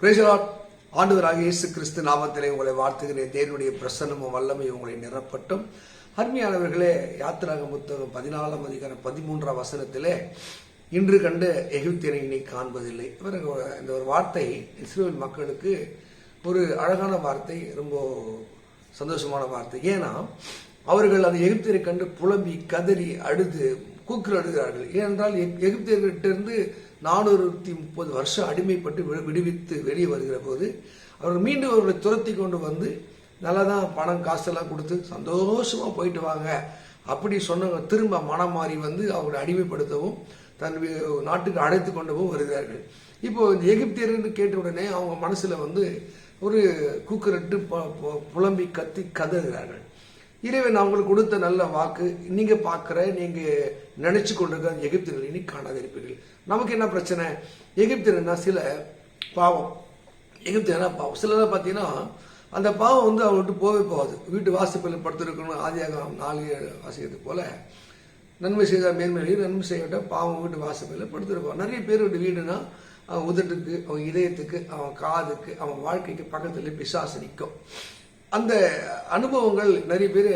பிரேசலாட் ஆண்டவராக இயேசு கிறிஸ்து நாமத்திலே உங்களை வாழ்த்துகிறேன். தேவனுடைய பிரசன்னமும் வல்லமையும் உங்களை நிரப்பட்டும். அருமையானவர்களே யாத்திராக புத்தகம் பதினாலாம் அதிகாரம் பதிமூன்றாம் வசனத்திலே இன்று கண்டு எகிப்தியனை இனி காண்பதில்லை. இவர் இந்த ஒரு வார்த்தை இஸ்ரேல் மக்களுக்கு ஒரு அழகான வார்த்தை ரொம்ப சந்தோஷமான வார்த்தை. ஏன்னா அவர்கள் அந்த எகிப்தியரை கண்டு புலம்பி கதறி அழுது கூக்குரடுகிறார்கள் ஏனென்றால் எகிப்தியர்கிட்ட இருந்து நானூறுத்தி முப்பது வருஷம் அடிமைப்பட்டு வி- விடுவித்து வெளியே வருகிற போது அவர்கள் மீண்டும் அவர்களை துரத்தி கொண்டு வந்து நல்லா தான் பணம் காசெல்லாம் கொடுத்து சந்தோஷமாக போயிட்டு வாங்க அப்படி சொன்னவங்க திரும்ப மனம் மாறி வந்து அவங்களை அடிமைப்படுத்தவும் தன் நாட்டுக்கு அழைத்து கொண்டவும் வருகிறார்கள். இப்போ இந்த எகிப்தியர்னு கேட்ட உடனே அவங்க மனசில் வந்து ஒரு கூக்கரட்டு புலம்பி கத்தி கதறுகிறார்கள். இறைவன் அவங்களுக்கு கொடுத்த நல்ல வாக்கு நீங்க பார்க்குற நீங்க நினைச்சு கொண்டிருக்க அந்த இனி காணாத இருப்பீர்கள். நமக்கு என்ன பிரச்சனை? எகிப்தியர்னா சில பாவம். எகிப்தியனா பாவம்? சிலர் பார்த்தீங்கன்னா அந்த பாவம் வந்து அவங்க விட்டு போகவே போகாது. வீட்டு வாசிப்பில் படுத்திருக்கணும் ஆதியாகம் நாலு வாசிக்கிறது போல. நன்மை செய்தால் மேன்மையிலையும் நன்மை செய்யட்ட பாவம் வீட்டு வாசிப்பில் படுத்திருப்பான் நிறைய பேருடைய வீடுனா அவன் உதட்டுக்கு அவன் இதயத்துக்கு அவன் காதுக்கு அவன் வாழ்க்கைக்கு பக்கத்துல பிசாசு நிற்கும் அந்த அனுபவங்கள் நிறைய பேர்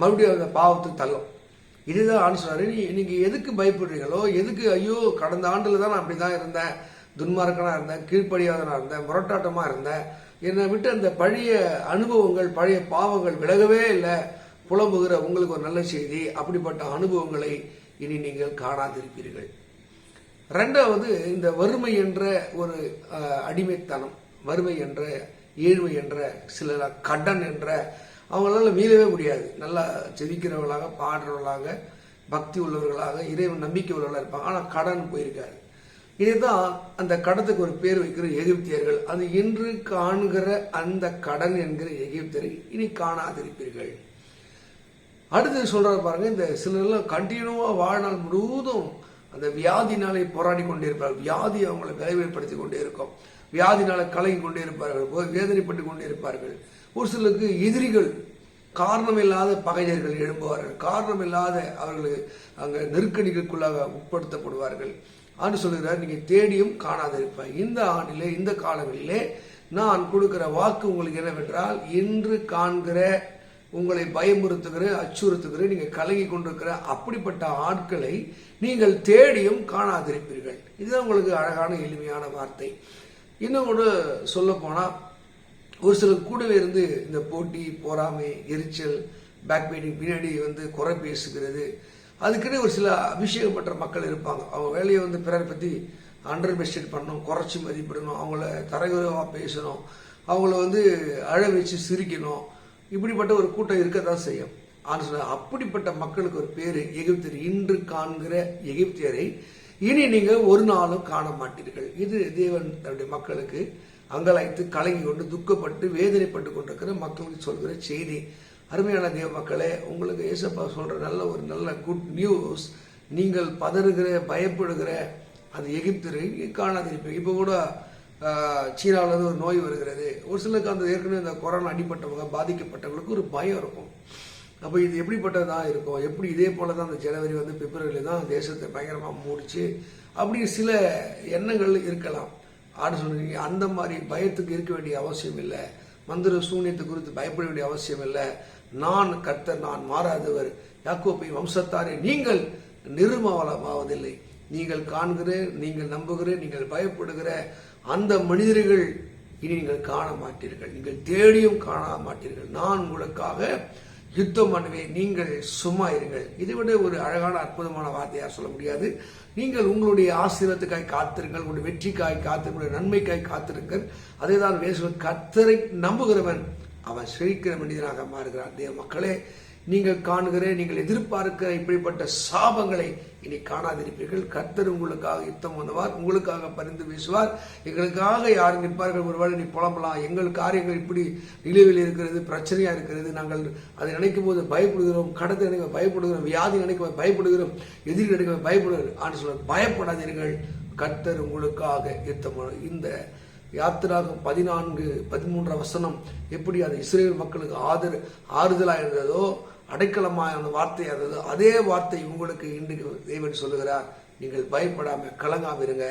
மறுபடியும் அந்த பாவத்துக்கு தள்ளும் இதுதான் ஆண்டு சொன்னாரு. நீ நீங்கள் எதுக்கு பயப்படுறீங்களோ எதுக்கு ஐயோ கடந்த ஆண்டில் தான் நான் அப்படிதான் இருந்தேன். துன்மார்க்கனாக இருந்தேன் கீழ்ப்படியாதனாக இருந்தேன் முரட்டாட்டமாக இருந்தேன். என்னை விட்டு அந்த பழைய அனுபவங்கள் பழைய பாவங்கள் விலகவே இல்லை. புலம்புகிற உங்களுக்கு ஒரு நல்ல செய்தி அப்படிப்பட்ட அனுபவங்களை இனி நீங்கள் காணாதிருப்பீர்கள். ரெண்டாவது இந்த வறுமை என்ற ஒரு அடிமைத்தனம் வறுமை என்ற ஈழ்வு என்ற சில கடன் என்ற அவங்களால மீளவே முடியாது. நல்லா ஜெபிக்கிறவர்களாக பாடுறவர்களாக பக்தி உள்ளவர்களாக இறைவன் நம்பிக்கை உள்ளவர்களாக இருப்பாங்க. ஆனால் கடன் போயிருக்காரு. இதுதான் அந்த கடத்துக்கு ஒரு பேர் வைக்கிற எகிப்தியர்கள். அது இன்று காண்கிற அந்த கடன் என்கிற எகிப்தியரை இனி காணாதிருப்பீர்கள். அடுத்து சொல்றாரு பாருங்க இந்த சிலர்லாம் கண்டினியூவா வாழ்நாள் முழுவதும் அந்த வியாதினாலே போராடி கொண்டிருப்பார் வியாதி அவங்களை விளைவுபடுத்தி கொண்டே இருக்கும். வியாதினால கலங்கி கொண்டே இருப்பார்கள் வேதனைப்பட்டு கொண்டே இருப்பார்கள். ஒரு சிலருக்கு எதிரிகள் காரணமில்லாத பகைஞர்கள் எழும்புவார்கள். காரணமில்லாத அவர்கள் அங்கே நெருக்கடிகளுக்குள்ளாக உட்படுத்தப்படுவார்கள். ஆண்டு சொல்லுகிறார் நீங்கள் தேடியும் காணாதிருப்பேன் இந்த ஆண்டிலே இந்த காலங்களிலே நான் கொடுக்கிற வாக்கு உங்களுக்கு என்னவென்றால் இன்று காண்கிற உங்களை பயமுறுத்துகிற அச்சுறுத்துகிற நீங்கள் கலங்கி கொண்டிருக்கிற அப்படிப்பட்ட ஆட்களை நீங்கள் தேடியும் காணாதிருப்பீர்கள். இதுதான் உங்களுக்கு அழகான எளிமையான வார்த்தை. இன்னும் ஒன்று சொல்ல போனால் ஒரு சிலர் கூடவே இருந்து இந்த போட்டி பொறாமை எரிச்சல் பேக் பின்னாடி வந்து குறை பேசுகிறது. அதுக்குன்னு ஒரு சில அபிஷேகம் பண்ணுற மக்கள் இருப்பாங்க. அவங்க வேலையை வந்து பிறரை பற்றி அண்டர் பெஸ்டேட் பண்ணணும் குறைச்சி மதிப்பிடணும் அவங்கள தரையுறவாக பேசணும் அவங்கள வந்து அழ வச்சு சிரிக்கணும். இப்படிப்பட்ட ஒரு கூட்டம் இருக்க தான் செய்யும். ஆனால் அப்படிப்பட்ட மக்களுக்கு ஒரு பேர் எகிப்தியர். இன்று காண்கிற எகிப்தியரை இனி நீங்கள் ஒரு நாளும் காண மாட்டீர்கள். இது தேவன் தன்னுடைய மக்களுக்கு அங்கலாய்த்து கலங்கி கொண்டு துக்கப்பட்டு வேதனைப்பட்டு கொண்டிருக்கிற மக்களுக்கு சொல்கிற செய்தி. அருமையான தேவ மக்களே உங்களுக்கு ஏசப்பா சொல்கிற நல்ல ஒரு நல்ல குட் நியூஸ் நீங்கள் பதறுகிற பயப்படுகிற அந்த எகிப்தரை காணாதிருப்பீங்க இப்போ கூட சீனாவில் இருந்து ஒரு நோய் வருகிறது. ஒரு சிலருக்கு அந்த ஏற்கனவே இந்த கொரோனா அடிப்பட்டவங்க பாதிக்கப்பட்டவங்களுக்கு ஒரு பயம் இருக்கும். அப்போ இது எப்படிப்பட்டதாக இருக்கும்? எப்படி இதே போல தான் அந்த ஜனவரி வந்து பிப்ரவரி தான் தேசத்தை பயங்கரமாக மூடிச்சு அப்படி சில எண்ணங்கள் இருக்கலாம். ஆடு சொல்றீங்க அந்த மாதிரி பயத்துக்கு இருக்க வேண்டிய அவசியம் இல்லை. மந்திர சூனியத்தை குறித்து பயப்பட வேண்டிய அவசியம் இல்லை. நான் கர்த்தர் நான் மாறாதவர். யாக்கோப்பை வம்சத்தாரே நீங்கள் நிர்மலமாவதில்லை நீங்கள் காண்கிற நீங்கள் நம்புகிற நீங்கள் பயப்படுகிற அந்த மனிதர்கள் இனி நீங்கள் காண மாட்டீர்கள். நீங்கள் தேடியும் காண மாட்டீர்கள். நான் உங்களுக்காக யுத்தம் பண்ணுவேன் நீங்கள் சும்மா இருங்கள். இதை விட ஒரு அழகான அற்புதமான வார்த்தையாக சொல்ல முடியாது? நீங்கள் உங்களுடைய ஆசீர்வாதத்துக்காய் காத்திருங்கள் உங்களுடைய வெற்றிக்காய் காத்திருங்கள் நன்மைக்காய் காத்திருங்கள். அதே தான் வேசுவன் கத்தரை நம்புகிறவன். அவன் சிரிக்கிற மனிதனாக மாறுகிறான். தேவ மக்களே நீங்கள் காண்கிற நீங்கள் எதிர்பார்க்கிற இப்படிப்பட்ட சாபங்களை இனி காணாதிருப்பீர்கள். கர்த்தர் உங்களுக்காக யுத்தம் பண்ணுவார் உங்களுக்காக பரிந்து பேசுவார் எங்களுக்காக யார் நிற்பார்கள்? ஒருவேளை நீ புலம்பலாம். எங்கள் காரியங்கள் இப்படி நிலுவையில் இருக்கிறது பிரச்சனையா இருக்கிறது. நாங்கள் அதை நினைக்கும் போது பயப்படுகிறோம். கடத்தை நினைக்க பயப்படுகிறோம். வியாதி நினைக்க பயப்படுகிறோம். எதிரி நினைக்க பயப்படுகிறோம். ஆண்டு சொல்ல பயப்படாதீர்கள். கர்த்தர் உங்களுக்காக யுத்தம் இந்த யாத்திராக பதினான்கு பதிமூன்று வசனம் எப்படி அது இஸ்ரேல் மக்களுக்கு ஆதர் ஆறுதலாக இருந்ததோ அடைக்கலமான வார்த்தை அது அதே வார்த்தை உங்களுக்கு இன்றைக்கு தேவன் சொல்லுகிறார். நீங்கள் பயப்படாம கலங்காமிருங்க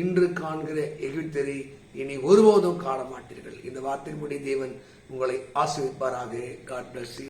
இன்று காண்கிற எகிப்தரி இனி ஒருபோதும் காண மாட்டீர்கள் இந்த வார்த்தையின்படி தேவன் உங்களை ஆசிரிப்பாராக காட் பிளஸ்